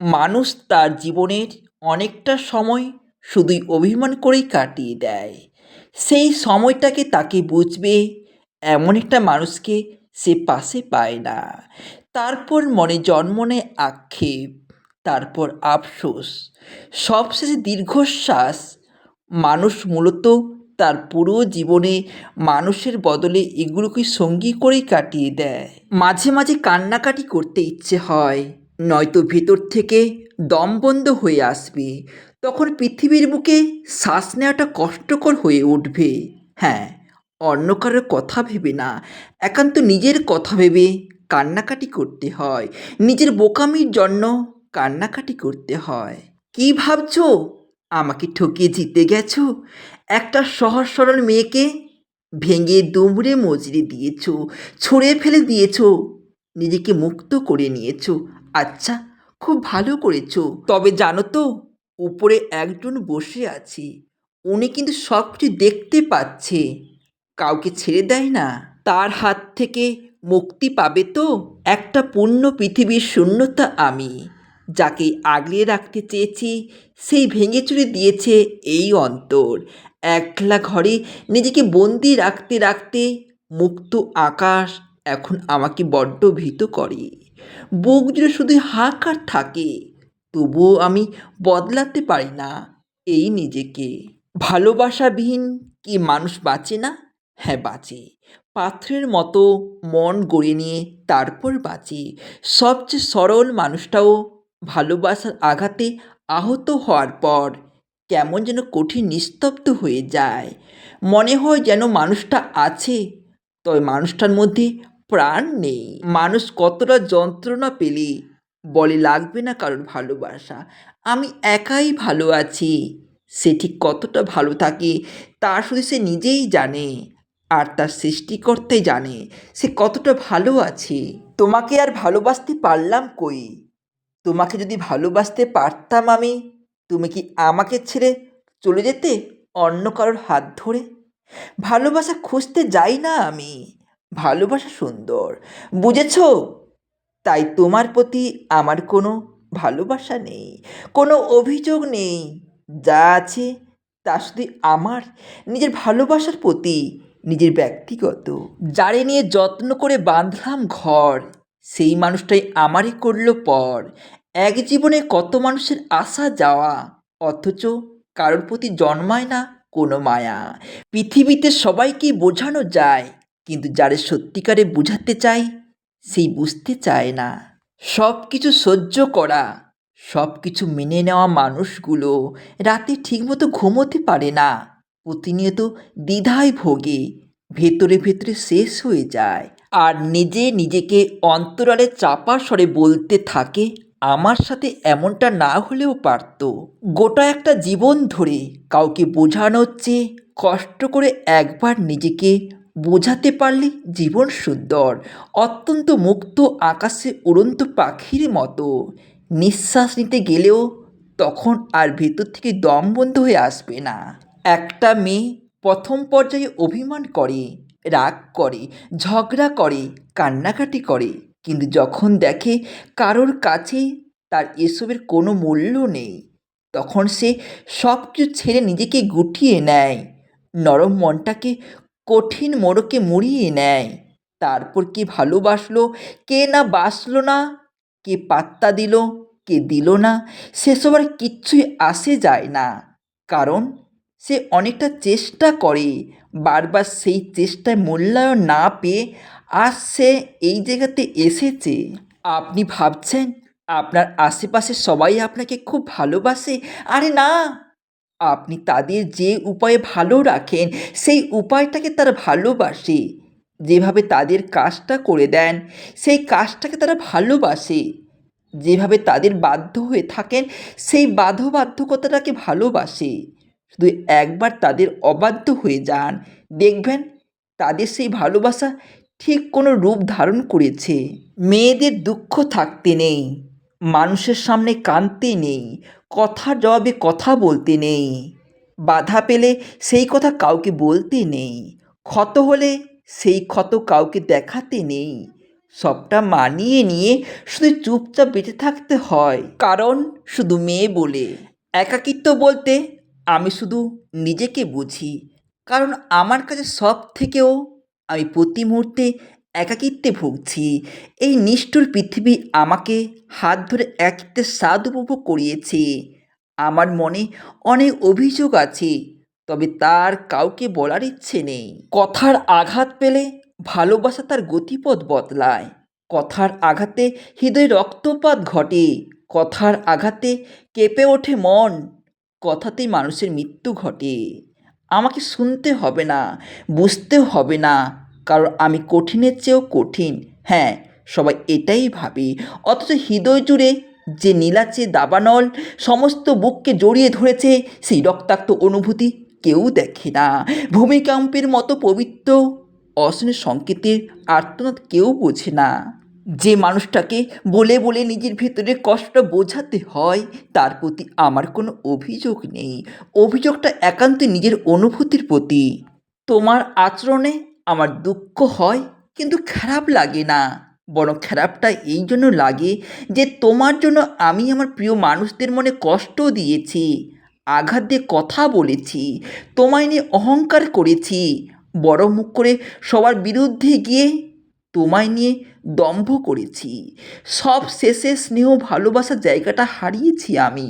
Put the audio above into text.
মানুষ তার জীবনের অনেকটা সময় শুধুই অভিমান করেই কাটিয়ে দেয়। সেই সময়টাকে তাকে বুঝবে এমন একটা মানুষকে সে পাশে পায় না। তারপর মনে জন্ম নেয় আক্ষেপ, তারপর আফসোস। সবশেষে দীর্ঘশ্বাস। মানুষ মূলত তার পুরো জীবনে মানুষের বদলে এগুলোকে সঙ্গী করেই কাটিয়ে দেয়। মাঝে মাঝে কান্নাকাটি করতে ইচ্ছে হয়। নয়তো ভেতর থেকে দম বন্ধ হয়ে আসবে। তখন পৃথিবীর বুকে শ্বাস নেওয়াটা কষ্টকর হয়ে উঠবে। হ্যাঁ অন্য কারোর কথা ভেবে না। একান্ত নিজের কথা ভেবে কান্নাকাটি করতে হয়। নিজের বোকামির জন্য কান্নাকাটি করতে হয়। কি ভাবছ? আমাকে ঠকিয়ে জিতে গেছো? একটা সহজ সরল মেয়েকে ভেঙে দুমড়ে মজড়ে দিয়েছ, ছুঁড়ে ফেলে দিয়েছ, নিজেকে মুক্ত করে নিয়েছো। আচ্ছা খুব ভালো করেছ। তবে জানো তো, উপরে একজন বসে আছে। উনি কিন্তু সব কিছু দেখতে পাচ্ছে। কাউকে ছেড়ে দেয় না। তার হাত থেকে মুক্তি পাবে তো একটা পূর্ণ পৃথিবীর শূন্যতা আমি। যাকে আগলে রাখতে চেয়েছি, সেই ভেঙে চুরে দিয়েছে এই অন্তর। একলা ঘরে নিজেকে বন্দি রাখতে রাখতে মুক্ত আকাশ এখন আমাকে বড্ড ভীত করে। বুক জুড়ে শুধু হাহাকার থাকে, তবুও আমি বদলাতে পারি না এই নিজেকে। ভালোবাসাবিহীন কি মানুষ বাঁচে না? হ্যাঁ বাঁচে। পাথরের মতো মন গড়ে নিয়ে তারপর বাঁচে। সবচেয়ে সরল মানুষটাও ভালোবাসার আঘাতে আহত হওয়ার পর কেমন যেন কঠিন নিস্তব্ধ হয়ে যায়। মনে হয় যেন মানুষটা আছে, তবে মানুষটার মধ্যে প্রাণ নেই। মানুষ কতটা যন্ত্রণা পেলে বলে লাগবে না কারোর ভালোবাসা। আমি একাই ভালো আছি, সে ঠিক কতটা ভালো থাকে তা শুধু সে নিজেই জানে আর তার সৃষ্টিকর্তাই জানে সে কতটা ভালো আছে। তোমাকে আর ভালোবাসতে পারলাম কই? তোমাকে যদি ভালোবাসতে পারতাম আমি, তুমি কি আমাকে ছেড়ে চলে যেতে অন্য কারোর হাত ধরে? ভালোবাসা খুঁজতে যাই না আমি। ভালোবাসা সুন্দর। বুঝেছ? তাই তোমার প্রতি আমার কোনো ভালোবাসা নেই, কোনো অভিযোগ নেই। যা আছে তা শুধু আমার, নিজের ভালোবাসার প্রতি নিজের ব্যক্তিগত। যারে নিয়ে যত্ন করে বাঁধলাম ঘর, সেই মানুষটাই আমারই করল পর। এক জীবনে কত মানুষের আসা যাওয়া, অথচ কারোর প্রতি জন্মায় না কোনো মায়া। পৃথিবীতে সবাইকেই বোঝানো যায় কিন্তু যারে সত্যিকারে বোঝাতে চাই সেই বুঝতে চায় না। সব কিছু সহ্য করা সব কিছু মেনে নেওয়া মানুষগুলো রাতে ঠিকমতো ঘুমোতে পারে না। প্রতিনিয়ত দ্বিধায় ভোগে, ভেতরে ভেতরে শেষ হয়ে যায়। আর নিজে নিজেকে অন্তরালে চাপা স্বরে বলতে থাকে, আমার সাথে এমনটা না হলেও পারতো। গোটা একটা জীবন ধরে কাউকে বোঝানো হচ্ছে কষ্ট করে একবার নিজেকে বোঝাতে পারলে জীবন সুন্দর। অত্যন্ত মুক্ত আকাশে উড়ন্ত পাখির মতো। নিঃশ্বাস নিতে গেলেও তখন আর ভেতর থেকে দম বন্ধ হয়ে আসবে না। একটা মেয়ে প্রথম পর্যায়ে অভিমান করে, রাগ করে, ঝগড়া করে, কান্নাকাটি করে। কিন্তু যখন দেখে কারোর কাছে তার এসবের কোনো মূল্য নেই, তখন সে সব কিছু ছেড়ে নিজেকে গুটিয়ে নেয়। নরম মনটাকে কঠিন মোড়কে মুড়িয়ে নেয়। তারপর কে ভালোবাসলো, কে না বাসলো না, কে পাত্তা দিল, কে দিল না, সেসব আর কিচ্ছুই আসে যায় না। কারণ সে অনেকটা চেষ্টা করে, বারবার সেই চেষ্টায় মূল্যায়ন না পেয়ে আজ সে এই জায়গাতে এসেছে। আপনি ভাবছেন, আপনার আশেপাশে সবাই আপনাকে খুব ভালোবাসে? আরে না! আপনি তাদের যে উপায়ে ভালো রাখেন, সেই উপায়টাকে তারা ভালোবাসে। যেভাবে তাদের কাজটা করে দেন, সেই কাজটাকে তারা ভালোবাসে। যেভাবে তাদের বাধ্য হয়ে থাকেন, সেই বাধ্যবাধ্যকতাটাকে ভালোবাসে। শুধু একবার তাদের অবাধ্য হয়ে যান, দেখবেন তাদের সেই ভালোবাসা ঠিক কোনো রূপ ধারণ করেছে। মেয়েদের দুঃখ থাকতে নেই, মানুষের সামনে কাঁদতে নেই কথার জবাবে কথা বলতে নেই। বাধা পেলে সেই কথা কাউকে বলতে নেই। ক্ষত হলে সেই ক্ষত কাউকে দেখাতে নেই। সবটা মানিয়ে নিয়ে শুধু চুপচাপ বেঁচে থাকতে হয়। কারণ শুধু মেয়ে বলে। একাকিত্ব বলতে আমি শুধু নিজেকে বুঝি। কারণ আমার কাছে সব থেকেও আমি প্রতি মুহূর্তে একাকিত্বে ভুগছি। এই নিষ্ঠুর পৃথিবী আমাকে হাত ধরে একাকিত্বের স্বাদ উপভোগ করিয়েছে। আমার মনে অনেক অভিযোগ আছে, তবে তার কাউকে বলার ইচ্ছে নেই। কথার আঘাত পেলে ভালোবাসা তার গতিপথ বদলায়। কথার আঘাতে হৃদয় রক্তপাত ঘটে। কথার আঘাতে কেঁপে ওঠে মন। কথাতেই মানুষের মৃত্যু ঘটে। আমাকে শুনতে হবে না বুঝতেও হবে না। কারণ আমি কঠিনের চেয়েও কঠিন। হ্যাঁ সবাই এটাই ভাবে। অথচ হৃদয় জুড়ে যে নীলাচে দাবানল, সমস্ত বুককে জড়িয়ে ধরেছে সেই রক্তাক্ত অনুভূতি কেউ দেখে না। ভূমিকম্পের মতো পবিত্র অসনের সংকেতের আর্তনাদ কেউ বোঝে না। যে মানুষটাকে বলে বলে নিজের ভেতরে কষ্টটা বোঝাতে হয়, তার প্রতি আমার কোনো অভিযোগ নেই। অভিযোগটা একান্ত নিজের অনুভূতির প্রতি। তোমার আচরণে আমার দুঃখ হয় কিন্তু খারাপ লাগে না। বরং খারাপটা এই জন্য লাগে যে তোমার জন্য আমি আমার প্রিয় মানুষদের মনে কষ্ট দিয়েছি, আঘাত দিয়ে কথা বলেছি, তোমায় নিয়ে অহংকার করেছি বড় মুখ করে সবার বিরুদ্ধে গিয়ে তোমায় নিয়ে দম্ভ করেছি। সব শেষে স্নেহ ভালোবাসার জায়গাটা হারিয়েছি আমি।